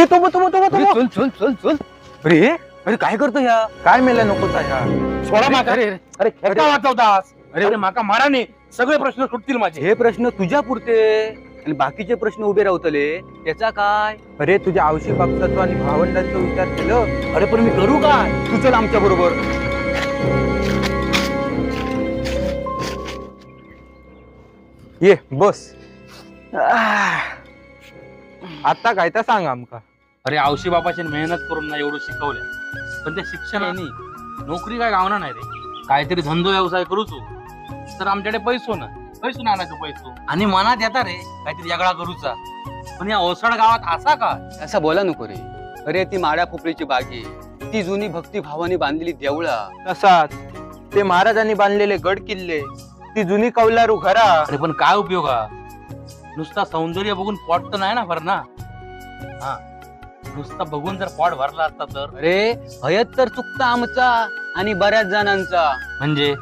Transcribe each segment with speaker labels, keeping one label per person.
Speaker 1: हे तो तो तो
Speaker 2: अरे, चल चल चल चल.
Speaker 1: अरे
Speaker 2: अरे काय करतो ह्या?
Speaker 1: काय मेला नको
Speaker 3: सोडा माका.
Speaker 2: अरे, अरे,
Speaker 3: खेळता वाचवतास
Speaker 2: अरे.
Speaker 3: अरे माका माराने सगळे प्रश्न सुटतील माझे.
Speaker 2: हे प्रश्न तुझ्या पुरते. आणि बाकीचे प्रश्न उभे राहतले. त्याचा काय?
Speaker 1: अरे तुझ्या आवशी बापसाचा आणि भावंडांचा विचार केलं.
Speaker 2: अरे पण मी करू काय? तू चल आमच्या बरोबर.
Speaker 1: ये बस. आता काय तर सांग आमका.
Speaker 3: अरे औशी बापाची मेहनत करून ना एवढं शिकवलं पण ते शिक्षणाने नोकरी काय गावना नाही रे. काहीतरी धंदो व्यवसाय करूचो तर आमच्याकडे पैसो ना. पैसो ना आणायचो पैसो. आणि मनात येता रे काहीतरी वेगळा करूचा. पण या ओसाड गावात असा का?
Speaker 2: असं बोला नको रे. अरे ती माड्या पोपळीची बागी. ती जुनी भक्ती भावानी बांधलेली देवळा.
Speaker 1: तसाच ते महाराजांनी बांधलेले गड किल्ले. ती जुनी कौलारू घरा.
Speaker 3: अरे पण काय उपयोग हा? नुसता सौंदर्य बघून पॉट तर नाही ना भरना हा. नुसता बघून जर पॉट भरला असता तर?
Speaker 2: अरे हयत तर चुकता आमचा आणि बऱ्याच जणांचा.
Speaker 3: म्हणजे?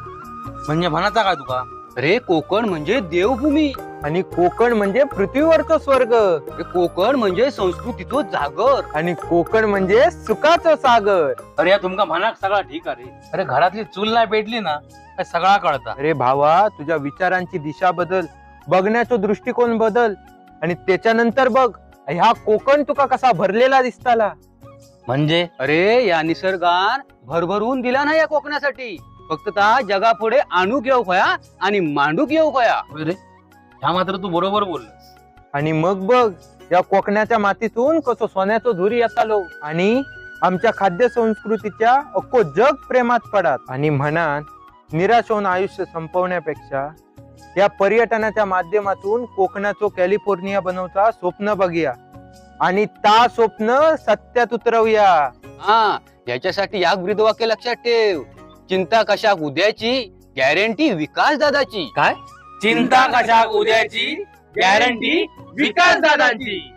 Speaker 3: म्हणजे म्हणाचा काय तुका?
Speaker 2: अरे कोकण म्हणजे देवभूमी.
Speaker 1: आणि कोकण म्हणजे पृथ्वीवरचं स्वर्ग.
Speaker 2: अरे कोकण म्हणजे संस्कृतीचो जागर.
Speaker 1: आणि कोकण म्हणजे सुखाचं सागर.
Speaker 3: अरे या तुमका म्हणाक सगळा ठीक आहे रे. अरे घरातली चूल नाही पेटली ना काय सगळा कळता.
Speaker 1: अरे भावा तुझ्या विचारांची दिशा बदल बघण्याचा दृष्टिकोन बदल आणि त्याच्यानंतर बघ. ह्या कोकण तुका कसा भरलेला दिसताला?
Speaker 3: म्हणजे?
Speaker 2: अरे या निसर्गान भरभरून दिला ना या कोकणासाठी. फक्त ता जगापुढे आणू घेऊ खया आणि मांडू घेऊ खया.
Speaker 3: अरे ह्या मात्र तू बरोबर बोललास.
Speaker 1: आणि मग बघ या कोकणाच्या मातीतून कसं सोन्याचं धुरी येतालो. आणि आमच्या खाद्य संस्कृतीच्या अख्खो जग प्रेमात पडात. आणि म्हणान निराश होऊन आयुष्य संपवण्यापेक्षा या पर्यटनाच्या माध्यमातून कोकणाचो कॅलिफोर्निया बनवचा स्वप्न बघूया. आणि ता स्वप्न सत्यात उतरवूया.
Speaker 2: हा याच्यासाठी या ब्रीदवाक्य लक्षात ठेव. चिंता कशा उद्याची? गॅरंटी विकास दादाची.
Speaker 3: काय? चिंता कशा उद्याची? गॅरंटी विकास दादांची.